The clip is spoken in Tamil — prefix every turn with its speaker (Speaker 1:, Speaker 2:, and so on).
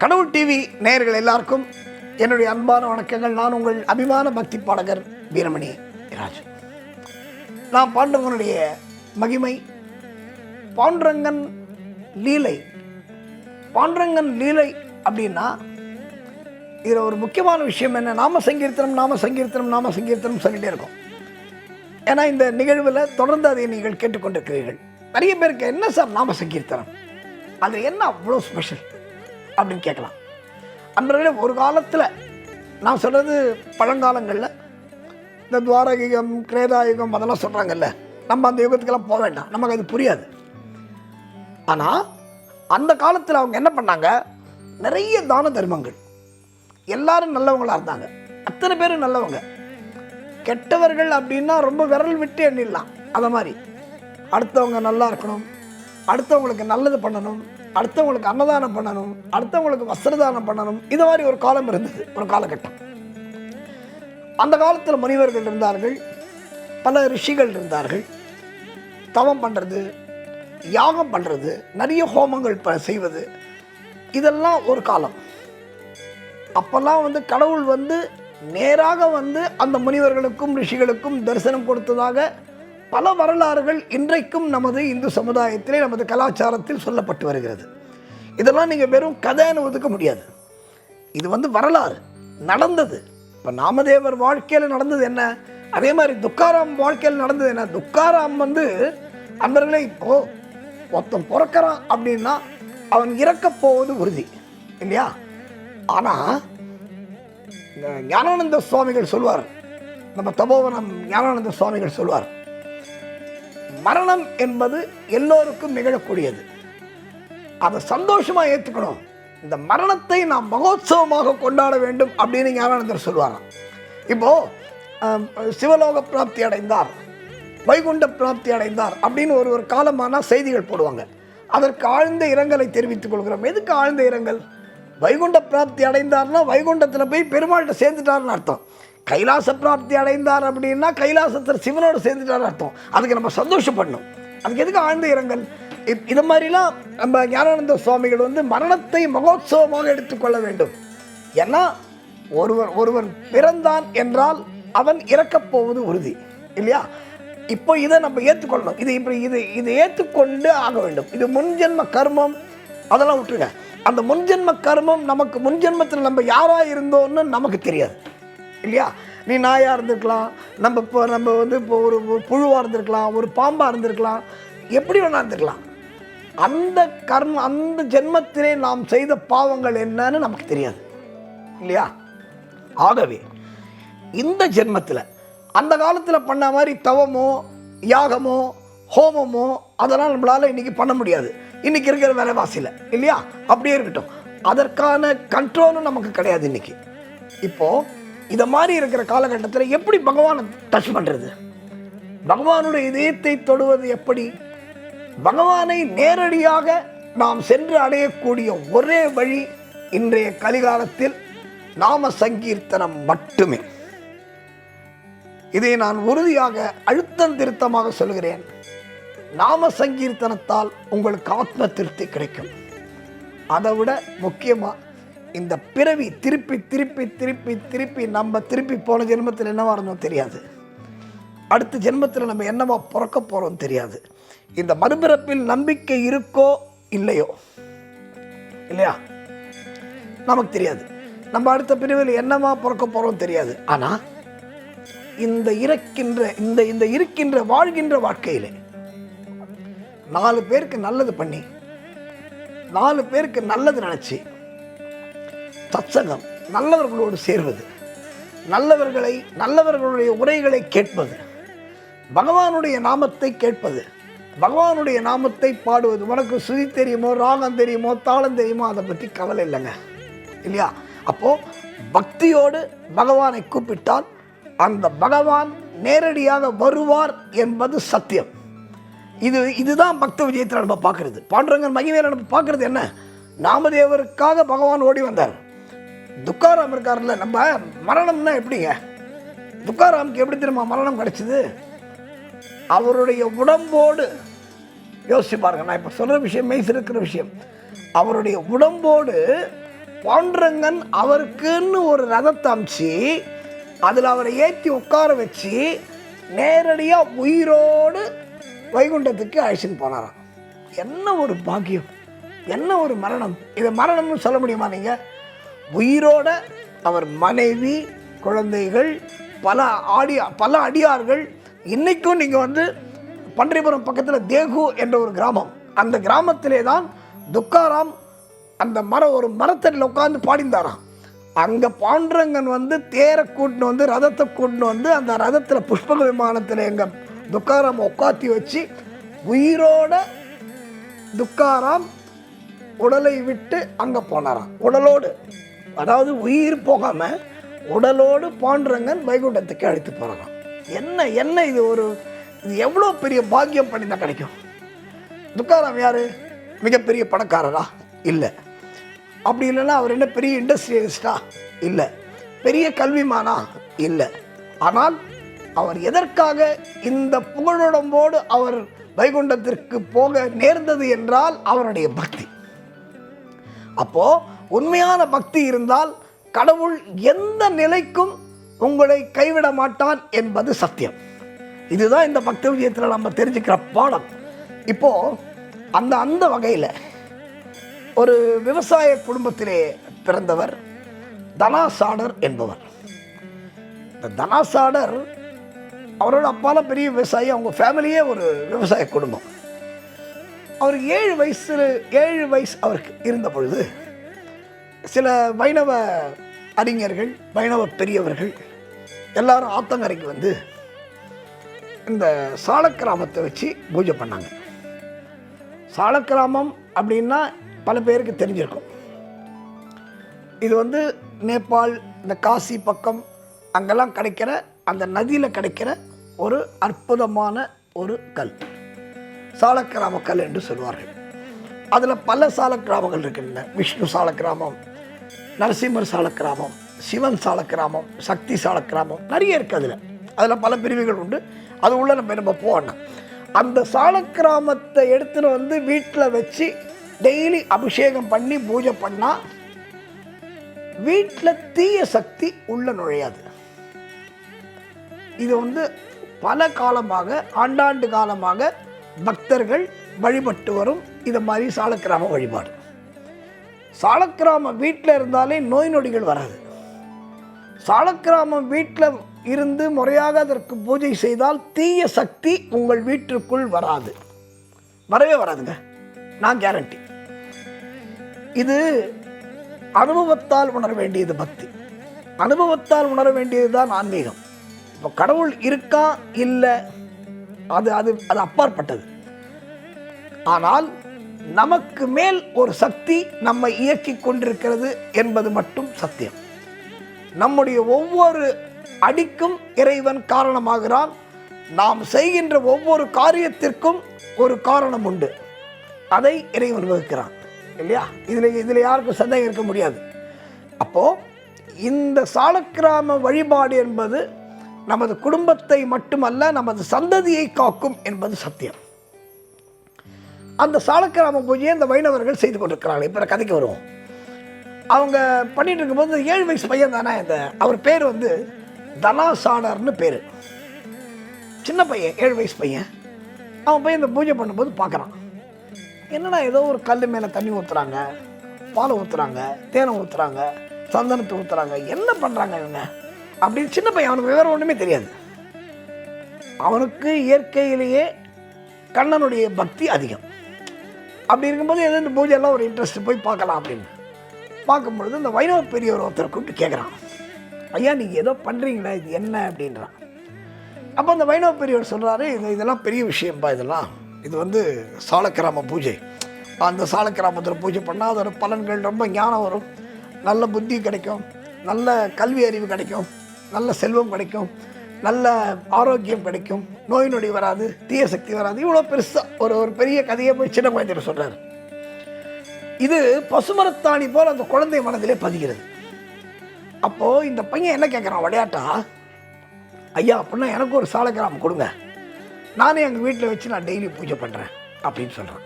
Speaker 1: கடவுள் டிவி நேயர்கள் எல்லாருக்கும் என்னுடைய அன்பான வணக்கங்கள். நான் உங்கள் அபிமான பக்தி பாடகர் வீரமணி ராஜ். நான் பாண்டவனுடைய மகிமை பாண்டுரங்கன் லீலை. பாண்டுரங்கன் லீலை அப்படின்னா இதில் ஒரு முக்கியமான விஷயம் என்ன? நாம சங்கீர்த்தனம் நாம சங்கீர்த்தனம் நாம சங்கீர்த்தனம் சொல்லிகிட்டே இருக்கோம். ஏன்னா இந்த நிகழ்வில் தொடர்ந்து அதை நீங்கள் கேட்டுக்கொண்டிருக்கிறீர்கள். நிறைய பேருக்கு என்ன சார் நாம சங்கீர்த்தனம்? அது என்ன அவ்வளோ ஸ்பெஷல் அப்படின்னு கேட்கலாம். அன்பர்களே ஒரு காலத்தில் நான் சொல்கிறது பழங்காலங்களில். இந்த துவாரகம் கிரேதாயுகம் அதெல்லாம் சொல்கிறாங்கல்ல நம்ம அந்த யுகத்துக்கெல்லாம் போக வேண்டாம். நமக்கு அது புரியாது. ஆனால் அந்த காலத்தில் அவங்க என்ன பண்ணாங்க? நிறைய தான தர்மங்கள். எல்லாரும் நல்லவங்களாக இருந்தாங்க. அத்தனை பேரும் நல்லவங்க. கெட்டவர்கள் அப்படின்னா ரொம்ப விரல் விட்டு எண்ணிடலாம். அதை மாதிரி. அடுத்தவங்க நல்லா இருக்கணும். அடுத்தவங்களுக்கு நல்லது பண்ணணும் அடுத்தவங்களுக்கு அன்னதானம் பண்ணணும் அடுத்தவங்களுக்கு வஸ்திரதானம் பண்ணணும். இது மாதிரி ஒரு காலம் இருந்தது ஒரு காலகட்டம். அந்த காலத்தில் முனிவர்கள் இருந்தார்கள் பல ரிஷிகள் இருந்தார்கள். தவம் பண்ணுறது யாகம் பண்ணுறது நிறைய ஹோமங்கள் ப செய்வது. இதெல்லாம் ஒரு காலம். அப்போல்லாம் வந்து கடவுள் வந்து நேராக வந்து அந்த முனிவர்களுக்கும் ரிஷிகளுக்கும் தரிசனம் கொடுத்ததாக பல வரலாறுகள் இன்றைக்கும் நமது இந்து சமுதாயத்திலே நமது கலாச்சாரத்தில் சொல்லப்பட்டு வருகிறது. இதெல்லாம் நீங்கள் வெறும் கதைன்னு ஒதுக்க முடியாது. இது வந்து வரலாறு நடந்தது. இப்போ நாமதேவர் வாழ்க்கையில் நடந்தது என்ன? அதே மாதிரி துக்காராம் வாழ்க்கையில் நடந்தது என்ன? துக்காராம் வந்து அன்பர்களே இப்போ ஒருத்தன் பிறக்கிறான் அப்படின்னா அவன் இறக்க போவது உறுதி இல்லையா? ஆனால் ஞானானந்த சுவாமிகள் சொல்வார். நம்ம தபோவனம் ஞானானந்த சுவாமிகள் சொல்வார். மரணம் என்பது எல்லோருக்கும் நிகழக்கூடியது. அதை சந்தோஷமாக ஏற்றுக்கணும் இந்த மரணத்தை நாம் மகோத்சவமாக கொண்டாட வேண்டும் அப்படின்னு ஞானானந்தர் சொல்வாராம் இப்போ சிவலோக பிராப்தி அடைந்தார் வைகுண்ட பிராப்தி அடைந்தார் அப்படின்னு ஒரு ஒரு காலமான செய்திகள் போடுவாங்க. அதற்கு ஆழ்ந்த இரங்கலை தெரிவித்துக் கொள்கிறோம். எதுக்கு ஆழ்ந்த இரங்கல்? வைகுண்ட பிராப்தி அடைந்தார்னா வைகுண்டத்தில் போய் பெருமாள்கிட்ட சேர்ந்துட்டார்னு அர்த்தம். கைலாச பிராப்தி அடைந்தார் அப்படின்னா கைலாசத்தில் சிவனோடு சேர்ந்துட்டார் அர்த்தம். அதுக்கு நம்ம சந்தோஷப்படணும். அதுக்கு எதுக்கு ஆழ்ந்த இரங்கல்? இப் இது மாதிரிலாம் நம்ம ஞானானந்த சுவாமிகள் வந்து மரணத்தை மகோத்சவமாக எடுத்துக்கொள்ள வேண்டும். ஏன்னா ஒருவர் ஒருவன் பிறந்தான் என்றால் அவன் இறக்கப் போவது உறுதி. இல்லையா? இப்போ இதை நம்ம ஏற்றுக்கொள்ளணும். இது இப்படி இது இதை ஏற்றுக்கொண்டு ஆக வேண்டும். இது முன்ஜென்ம கர்மம். அதெல்லாம் விட்டுருங்க. அந்த முன்ஜென்ம கர்மம் நமக்கு முன்ஜென்மத்தில் நம்ம யாராக இருந்தோம்னு நமக்கு தெரியாது. இல்லையா? நீ நாயாக இருந்திருக்கலாம். நம்ம இப்போ நம்ம வந்து இப்போ ஒரு ஒரு இருந்திருக்கலாம். ஒரு பாம்பாக இருந்திருக்கலாம். எப்படி வேணா இருந்திருக்கலாம். அந்த கர்ம அந்த ஜென்மத்திலே நாம் செய்த பாவங்கள் என்னன்னு நமக்கு தெரியாது. இல்லையா? ஆகவே இந்த ஜென்மத்தில் அந்த காலத்தில் பண்ண மாதிரி தவமோ யாகமோ ஹோமமோ அதெல்லாம் நம்மளால் இன்னைக்கு பண்ண முடியாது. இன்னைக்கு இருக்கிற விலைவாசியில் இல்லையா? அப்படியே இருக்கட்டும். அதற்கான கண்ட்ரோலும் நமக்கு கிடையாது இன்னைக்கு. இப்போ இதை மாதிரி இருக்கிற காலகட்டத்தில் எப்படி பகவானை டச் பண்ணுறது பகவானுடைய இதயத்தை தொடுவது எப்படி? பகவானை நேரடியாக நாம் சென்று அடையக்கூடிய ஒரே வழி இன்றைய கலிகாலத்தில் நாம சங்கீர்த்தனம் மட்டுமே. இதை நான் உறுதியாக அழுத்தம் திருத்தமாக சொல்கிறேன். நாம சங்கீர்த்தனத்தால் உங்களுக்கு ஆத்ம திருப்தி கிடைக்கும். அதை விட முக்கியமாக இந்த பிறவி திருப்பி திருப்பி திருப்பி திருப்பி நம்ம திருப்பி போன ஜென்மத்தில் என்னவாக இருந்தோம் தெரியாது. அடுத்த ஜென்மத்தில் நம்ம என்னவா பிறக்க போகிறோம் தெரியாது. இந்த மறுபிறப்பில் நம்பிக்கை இருக்கோ இல்லையோ? இல்லையா? நமக்கு தெரியாது. நம்ம அடுத்த பிரிவில் என்னவா பிறக்க போகிறோம் தெரியாது. ஆனால் இந்த இறக்கின்ற இந்த இந்த இருக்கின்ற வாழ்கின்ற வாழ்க்கையில் நாலு பேருக்கு நல்லது பண்ணி நாலு பேருக்கு நல்லது நினச்சி சத்சங்கம் நல்லவர்களோடு சேர்வது நல்லவர்களை நல்லவர்களுடைய உரைகளை கேட்பது பகவானுடைய நாமத்தை கேட்பது பகவானுடைய நாமத்தை பாடுவது. உனக்கு சுதி தெரியுமோ ராகம் தெரியுமோ தாளம் தெரியுமோ அதை பற்றி கவலை இல்லைங்க. இல்லையா? அப்போது பக்தியோடு பகவானை கூப்பிட்டால் அந்த பகவான் நேரடியாக வருவார் என்பது சத்தியம். இது இதுதான் பக்த விஜயத்தில் நம்ம பார்க்குறது. பாண்டுரங்கன் மகிமையில் நம்ம பார்க்குறது என்ன? நாமதேவருக்காக பகவான் ஓடி வந்தார். துக்காராம் இருக்கார்ல நம்ம மரணம்னா எப்படிங்க? துக்காராமுக்கு எப்படி தெரியுமா மரணம் கிடச்சிது? அவருடைய உடம்போடு யோசிச்சு பாருங்க நான் இப்போ சொல்கிற விஷயம் மெய்ஸ் இருக்கிற விஷயம். அவருடைய உடம்போடு பாண்டுரங்கன் அவருக்குன்னு ஒரு ரதத்தை அமிச்சு அதில் அவரை ஏற்றி உட்கார வச்சு நேரடியாக உயிரோடு வைகுண்டத்துக்கு அழைச்சின்னு போனாராம். என்ன ஒரு பாக்கியம்? என்ன ஒரு மரணம்? இதை மரணம்னு சொல்ல முடியுமா நீங்கள் உயிரோட அவர் மனைவி குழந்தைகள் பல ஆடியா பல அடியார்கள். இன்றைக்கும் நீங்கள் வந்து பன்றிபுரம் பக்கத்தில் தேகு என்ற ஒரு கிராமம். அந்த கிராமத்திலே தான் துக்காராம் அந்த மரம் ஒரு மரத்தடியில் உட்காந்து பாடிந்தாராம். அங்கே பாண்டரங்கன் வந்து தேரை கூட்டின்னு வந்து ரதத்தை கூட்டின்னு வந்து அந்த ரதத்தில் புஷ்பக விமானத்தில் எங்கள் துக்காராம் உட்காத்தி வச்சு உயிரோட துக்காராம் உடலை விட்டு அங்கே போனாராம். உடலோடு அதாவது உயிர் போகாமல் உடலோடு பாண்டுரங்கன் வைகுண்டத்துக்கு அழைத்து போகிறோம் என்ன என்ன இது ஒரு இது எவ்வளோ பெரிய பாக்கியம் பண்ணிதான் கிடைக்கும்? துக்காராம் யார்? மிகப்பெரிய பணக்காரரா? இல்லை. அப்படி இல்லைன்னா அவர் என்ன பெரிய இண்டஸ்ட்ரியலிஸ்டா? இல்லை. பெரிய கல்விமானா? இல்லை. ஆனால் அவர் எதற்காக இந்த புகழுடம்போடு அவர் வைகுண்டத்திற்கு போக நேர்ந்தது என்றால் அவருடைய பக்தி. அப்போது உண்மையான பக்தி இருந்தால் கடவுள் எந்த நிலைக்கும் உங்களை கைவிட மாட்டான் என்பது சத்தியம். இதுதான் இந்த பக்தி விஜயத்தில் நம்ம தெரிஞ்சுக்கிற பாடம். இப்போ அந்த அந்த வகையில் ஒரு விவசாய குடும்பத்திலே பிறந்தவர் தனாசாடர் என்பவர். இந்த தனாசாடர் அவரோட அப்பால பெரிய விவசாயி அவங்க ஃபேமிலியே ஒரு விவசாய குடும்பம். அவர் ஏழு வயசு ஏழு வயசு அவருக்கு இருந்த பொழுது சில வைணவ அறிஞர்கள் வைணவ பெரியவர்கள் எல்லாரும் ஆத்தங்கரைக்கு வந்து இந்த சாலக்கிராமத்தை வச்சு பூஜை பண்ணாங்க. சாலக்கிராமம் அப்படின்னா பல பேருக்கு தெரிஞ்சிருக்கும். இது வந்து நேபாள் இந்த காசி பக்கம் அங்கெல்லாம் கிடைக்கிற அந்த நதியில் கிடைக்கிற ஒரு அற்புதமான ஒரு கல். சாலக்கிராம கல் என்று சொல்வார்கள். அதில் பல சாலக்கிராமங்கள் இருக்கின்றன விஷ்ணு சாலக்கிராமம் நரசிம்மர் சால கிராமம் சிவன் சால கிராமம் சக்தி சால கிராமம் நிறைய இருக்குது அதில். அதில் பல பிரிவுகள் உண்டு. அது உள்ள நம்ம நம்ம போகணும் அந்த சால கிராமத்தை எடுத்துன்னு வந்து வீட்டில் வச்சு டெய்லி அபிஷேகம் பண்ணி பூஜை பண்ணால் வீட்டில் தீய சக்தி உள்ள நுழையாது. இது வந்து பல காலமாக ஆண்டாண்டு காலமாக பக்தர்கள் வழிபட்டு வரும். இது மாதிரி சாலக்கிராம வழிபாடு. சாலக்கிராமம் வீட்டில் இருந்தாலே நோய் நொடிகள் வராது. சாலக்கிராமம் வீட்டில் இருந்து முறையாக அதற்கு பூஜை செய்தால் தீய சக்தி உங்கள் வீட்டிற்குள் வராது. வரவே வராதுங்க. நான் கேரண்டி இது அனுபவத்தால் உணர வேண்டியது பக்தி. அனுபவத்தால் உணர வேண்டியது தான் ஆன்மீகம். இப்போ கடவுள் இருக்கா? இல்லை. அது அது அது அப்பாற்பட்டது. ஆனால் நமக்கு மேல் ஒரு சக்தி நம்மை இயக்கி கொண்டிருக்கிறது என்பது மட்டும் சத்தியம். நம்முடைய ஒவ்வொரு அடிக்கும் இறைவன் காரணமாகிறான். நாம் செய்கின்ற ஒவ்வொரு காரியத்திற்கும் ஒரு காரணம் உண்டு. அதை இறைவன் வகுக்கிறான். இல்லையா? இதில் இதில் யாருக்கும் சந்தேகம் இருக்க முடியாது. அப்போது இந்த சாலக்கிராம வழிபாடு என்பது நமது குடும்பத்தை மட்டுமல்ல நமது சந்ததியை காக்கும் என்பது சத்தியம். அந்த சாலக்கிராம பூஜையை இந்த வைணவர்கள் செய்து கொண்டிருக்கிறார்கள். இப்போ கதைக்கு வருவோம். அவங்க பண்ணிட்டு இருக்கும்போது இந்த ஏழு வயசு பையன் தானே இந்த அவர் பேர் வந்து தனாசாடர்னு பேர். சின்ன பையன் ஏழு வயசு பையன். அவன் பையன் இந்த பூஜை பண்ணும்போது பார்க்குறான். என்னடா ஏதோ ஒரு கல் மேலே தண்ணி ஊற்றுறாங்க பாலை ஊற்றுறாங்க தேனை ஊற்றுறாங்க சந்தனத்தை ஊற்றுறாங்க என்ன பண்ணுறாங்க இவங்க? அப்படின்னு சின்ன பையன் அவனுக்கு விவரம் ஒன்றுமே தெரியாது. அவனுக்கு இயற்கையிலேயே கண்ணனுடைய பக்தி அதிகம். அப்படி இருக்கும்போது எது இந்த பூஜையெல்லாம் ஒரு இன்ட்ரெஸ்ட் போய் பார்க்கலாம் அப்படின்னு. பார்க்கும்பொழுது இந்த வைணவ பெரியவர் ஒருத்தர் கூப்பிட்டு கேட்குறான் ஐயா நீங்கள் ஏதோ பண்ணுறீங்களா இது என்ன? அப்படின்றான். அப்போ அந்த வைணவ பெரியவர் சொல்கிறாரு இது இதெல்லாம் பெரிய விஷயம்ப்பா இதெல்லாம். இது வந்து சாலக்கிராம பூஜை. அந்த சாலக்கிராமத்தில் பூஜை பண்ணால் அதோட பலன்கள் ரொம்ப ஞானம் வரும். நல்ல புத்தி கிடைக்கும். நல்ல கல்வி அறிவு கிடைக்கும். நல்ல செல்வம் கிடைக்கும். நல்ல ஆரோக்கியம் கிடைக்கும். நோய் நொடி வராது தீய சக்தி வராது. இவ்வளோ பெருசாக ஒரு ஒரு பெரிய கதையை போய் சின்ன குழந்தைகிட்ட சொல்கிறார் இது பசுமரத்தாணி போல் அந்த குழந்தை மனதிலே பதிகிறது. அப்போது இந்த பையன் என்ன கேட்குறான் விளையாட்டா? ஐயா அப்படின்னா எனக்கு ஒரு சாலக்கிராமம் கொடுங்க. நானே எங்கள் வீட்டில் வச்சு நான் டெய்லி பூஜை பண்ணுறேன் அப்படின்னு சொல்கிறேன்